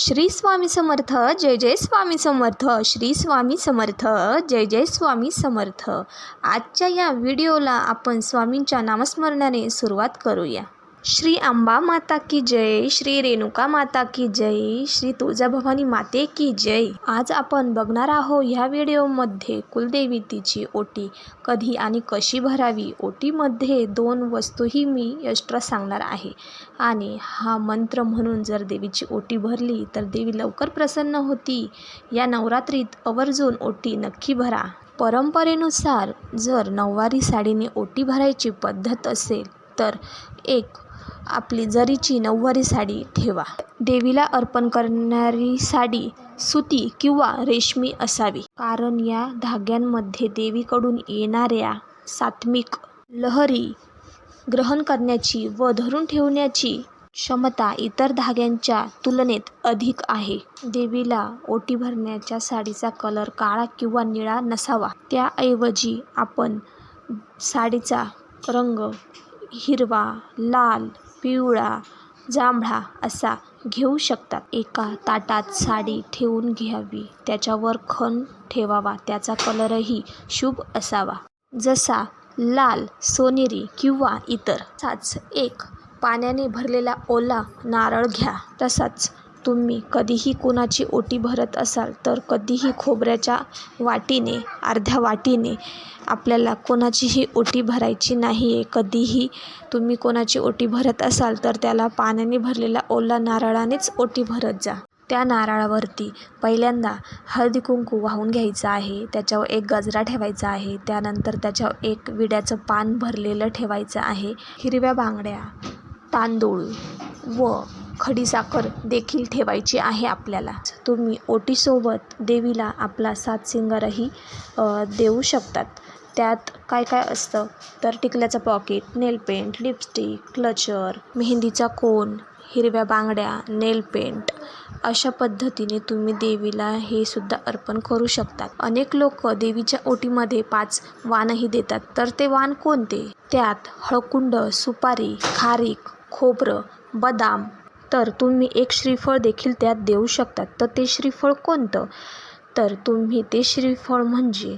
श्री स्वामी समर्थ जय जय स्वामी समर्थ श्री स्वामी समर्थ जय जय स्वामी समर्थ. आजच्या या व्हिडिओला आपण स्वामींच्या नामस्मरणाने सुरुवात करूया. श्री अंबा माता की जय श्री रेणुका माता की जय श्री तुळजाभवानी माते की जय. आज आपण बघणार आहोत ह्या व्हिडिओमध्ये कुलदेवी तिची ओटी कधी आणि कशी भरावी? ओटीमध्ये दोन वस्तूही मी एक्स्ट्रा सांगणार आहे. आणि हा मंत्र म्हणून जर देवीची ओटी भरली तर देवी लवकर प्रसन्न होती. या नवरात्रीत आवर्जून ओटी नक्की भरा. परंपरेनुसार जर नऊवारी साडीने ओटी भरायची पद्धत असेल तर एक आपली जरीची नऊवारी साडी ठेवा. देवीला अर्पण करणारी साडी सुती किंवा रेशमी असावी. कारण या धाग्यांमध्ये देवीकडून येणाऱ्या सात्विक लहरी ग्रहण करण्याची व धरून ठेवण्याची क्षमता इतर धाग्यांच्या तुलनेत अधिक आहे. देवीला ओटी भरण्याच्या साडीचा कलर काळा किंवा निळा नसावा. त्याऐवजी आपण साडीचा रंग हिरवा लाल पिवळा जांभळा असा घेऊ शकतात. एका ताटात साडी ठेवून घ्यावी. त्याच्यावर खण ठेवावा. त्याचा कलरही शुभ असावा. जसा लाल सोनेरी किंवा इतर. तसाच एक पाण्याने भरलेला ओला नारळ घ्या. तसाच तुम्ही कधीही कोणाची ओटी भरत असाल तर कधीही खोबऱ्याच्या वाटीने अर्ध्या वाटीने आपल्याला कोणाचीही ओटी भरायची नाही आहे कधीही तुम्ही कोणाची ओटी भरत असाल तर त्याला पाण्याने भरलेला ओला नारळानेच ओटी भरत जा. त्या नारळावरती पहिल्यांदा हळदी कुंकू वाहून घ्यायचं आहे त्याच्यावर एक गजरा ठेवायचा आहे त्यानंतर त्याच्यावर एक विड्याचं पान भरलेलं ठेवायचं आहे. हिरव्या बांगड्या तांदूळ व खडीसाखर देखील ठेवायची आहे आपल्याला. तुम्ही ओटीसोबत देवीला आपला सात सिंगारही देऊ शकतात. त्यात काय काय असतं? तर टिकल्याचं pocket nail paint lipstick clutcher मेहंदीचा cone हिरव्या बांगड्या नेलपेंट अशा पद्धतीने तुम्ही देवीला हे सुद्धा अर्पण करू शकतात. अनेक लोक देवीच्या ओटीमध्ये पाच वाणही देतात. तर ते वाण कोणते? त्यात हळकुंड सुपारी खारीक खोबरं बदाम तर तुम्ही एक श्रीफळ देखील त्यात देऊ शकतात तर ते श्रीफळ कोणतं? तर तुम्ही ते श्रीफळ म्हणजे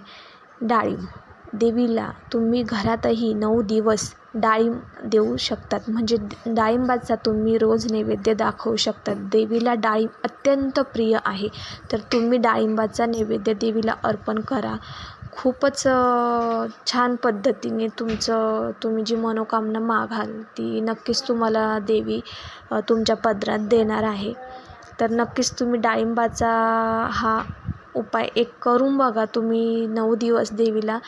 डाळिंब देवीला तुम्ही घरातही नऊ दिवस डाळिंब देऊ शकतात. म्हणजे डाळिंबाचा तुम्ही रोज नैवेद्य दाखवू शकतात. देवीला डाळिंब अत्यंत प्रिय आहे. तर तुम्ही डाळिंबाचा नैवेद्य देवीला अर्पण करा. खूपच छान पद्धतीने तुमचं तुम्ही जी मनोकामना मागाल ती नक्कीच तुम्हाला देवी तुमच्या पदरात देणार आहे. तर नक्कीच तुम्ही डाळिंबाचा हा उपाय एक करून बघा. तुम्ही नऊ दिवस देवीला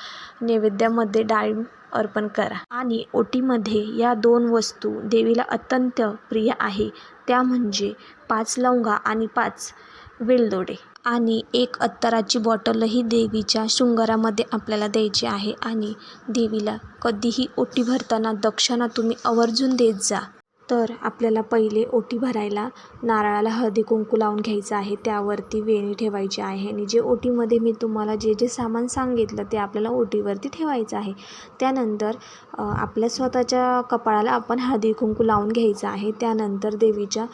नैवेद्यामध्ये डाळिंब अर्पण करा. आणि ओटीमध्ये या दोन वस्तू देवीला अत्यंत प्रिय आहे. त्या म्हणजे पाच लवंगा आणि पाच वेलदोडे. आणि एक अत्तराची बॉटलही देवीच्या शृंगारामध्ये आपल्याला द्यायची आहे. आणि देवीला कधीही ओटी भरताना दक्षिणा तुम्ही आवर्जून देत जा. तर आपल्याला पहिले ओटी भरायला नारळाला हळदी कुंकू लावून घ्यायचं आहे. त्यावरती वेणी ठेवायची आहे आणि जे ओटीमध्ये मी तुम्हाला जे जे सामान सांगितलं ते आपल्याला ओटीवरती ठेवायचं आहे. त्यानंतर आपल्या स्वतःच्या कपाळाला आपण हळदी कुंकू लावून घ्यायचं आहे. त्यानंतर देवीच्या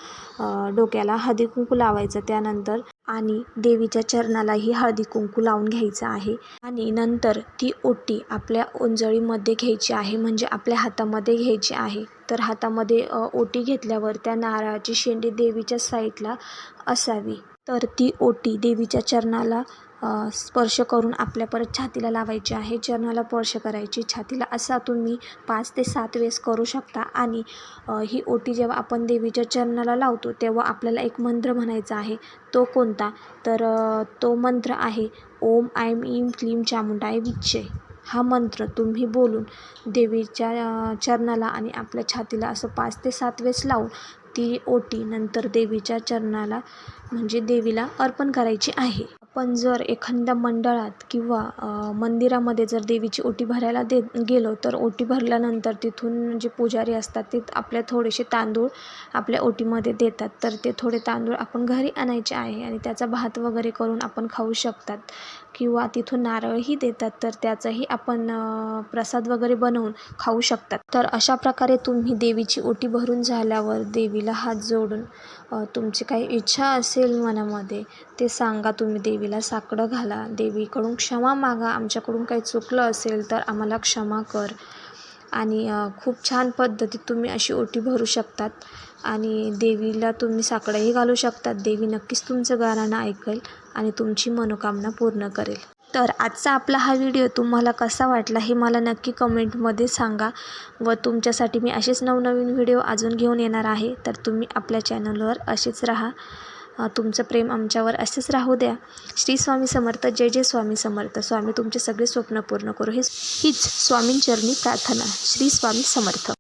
डोक्याला हळदी कुंकू लावायचं. त्यानंतर आणि देवीच्या चरणालाही हळदी कुंकू लावून घ्यायचं आहे. आणि नंतर ती ओटी आपल्या ओंजळीमध्ये घ्यायची आहे म्हणजे आपल्या हातामध्ये घ्यायची आहे. तर हातामध्ये ओटी घेतल्यावर त्या नारळाची शेंडी देवीच्या साईडला असावी. तर ती ओटी देवीच्या चरणाला स्पर्श करून आपल्या परत छातीला लावायची आहे. चरणाला स्पर्श करायची. छातीला असा तुम्ही पाच ते सात वेळेस करू शकता. आणि ही ओटी जेव्हा आपण देवीच्या चरणाला लावतो तेव्हा आपल्याला एक मंत्र म्हणायचा आहे. तो कोणता? तर तो मंत्र आहे ओम आयम ईम क्लीम चामुंडाय विच्चे हा मंत्र तुम्ही बोलून देवीच्या चरणाला आणि आपल्या छातीला असं पाच ते सात वेळेस लावून ती ओटी नंतर देवीच्या चरणाला म्हणजे देवीला अर्पण करायची आहे. आपण जर एखाद्या मंडळात किंवा मंदिरामध्ये जर देवीची ओटी भरायला दे गेलो तर ओटी भरल्यानंतर तिथून जे पुजारी असतात ते आपल्या थोडेसे तांदूळ आपल्या ओटीमध्ये देतात. तर ते थोडे तांदूळ आपण घरी आणायचे आहे आणि त्याचा भात वगैरे करून आपण खाऊ शकतात. किंवा तिथून नारळही देतात तर त्याचाही आपण प्रसाद वगैरे बनवून खाऊ शकतात. तर अशा प्रकारे तुम्ही देवीची ओटी भरून झाल्यावर देवीला हात जोडून तुमची काही इच्छा असेल मनामध्ये ते सांगा तुम्ही देवी देवीला साकडं घाला. देवीकडून क्षमा मागा. आमच्याकडून काही चुकलं असेल तर आम्हाला क्षमा कर. आणि खूप छान पद्धतीत तुम्ही अशी ओटी भरू शकतात. आणि देवीला तुम्ही साकडंही घालू शकतात. देवी नक्कीच तुमचं गाणं ऐकेल आणि तुमची मनोकामना पूर्ण करेल. तर आजचा आपला हा व्हिडिओ तुम्हाला कसा वाटला हे मला नक्की कमेंटमध्ये सांगा व तुमच्यासाठी मी असेच नवनवीन व्हिडिओ अजून घेऊन येणार आहे. तर तुम्ही आपल्या चॅनलवर असेच राहा. तुमचं प्रेम आमच्यावर असेच राहू द्या. श्री स्वामी समर्थ जय जय स्वामी समर्थ. स्वामी तुमचे सगळे स्वप्न पूर्ण करू. हे हीच स्वामींचरणी प्रार्थना. श्री स्वामी समर्थ.